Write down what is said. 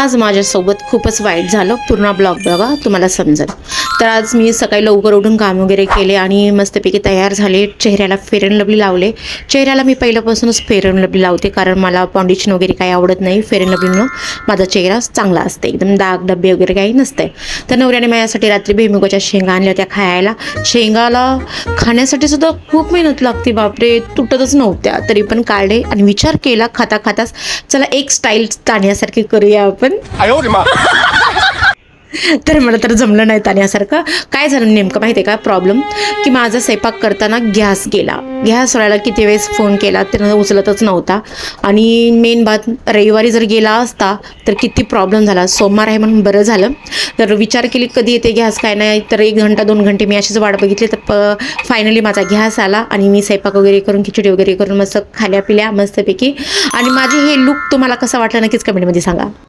आज माझ्यासोबत खूपच वाईट झालं. पूर्ण ब्लॉग बघा तुम्हाला समजेल. तर आज मी सकाळी लवकर उठून काम वगैरे केले आणि मस्तपैकी तयार झाले. चेहऱ्याला फेरन लबली लावले. चेहऱ्याला मी पहिल्यापासूनच फेरन लबली लावते कारण मला फाउंडेशन वगैरे काही आवडत नाही. फेरन लबलीनं माझा चेहरा चांगला असते. एकदम दाग डबे वगैरे काही नसते. तर नवऱ्याने माझ्यासाठी रात्री भुईमुगाच्या शेंगा आणल्या त्या खायला. शेंगाला खाण्यासाठी सुद्धा खूप मेहनत लागते. बापरे! तुटतच नव्हत्या. तरी पण काढले आणि विचार केला. खाता खाताच चला एक स्टाईल ताण्यासारखी करूया आपण. तर मला तर जमलं नाही ताण्यासारखं काय झालं नेमकं माहिती आहे का प्रॉब्लेम की माझा स्वयंपाक करताना गॅस गेला. गॅस गॅसवाल्याला किती वेळेस फोन केला त्यानं उचलतच नव्हता. आणि मेन बात रविवारी जर गेला असता तर किती प्रॉब्लेम झाला. सोमवार आहे म्हणून बरं झालं. तर विचार केली कधी येते गॅस काय नाही. तर एक घंटा दोन घंटे मी अशीच वाट बघितली. तर प फायनली माझा गॅस आला आणि मी स्वयंपाक वगैरे करून खिचडी वगैरे करून मस्त खाल्या पिल्या मस्तपैकी. आणि माझे हे लुक तुम्हाला कसं वाटलं नक्कीच कमेंटमध्ये सांगा.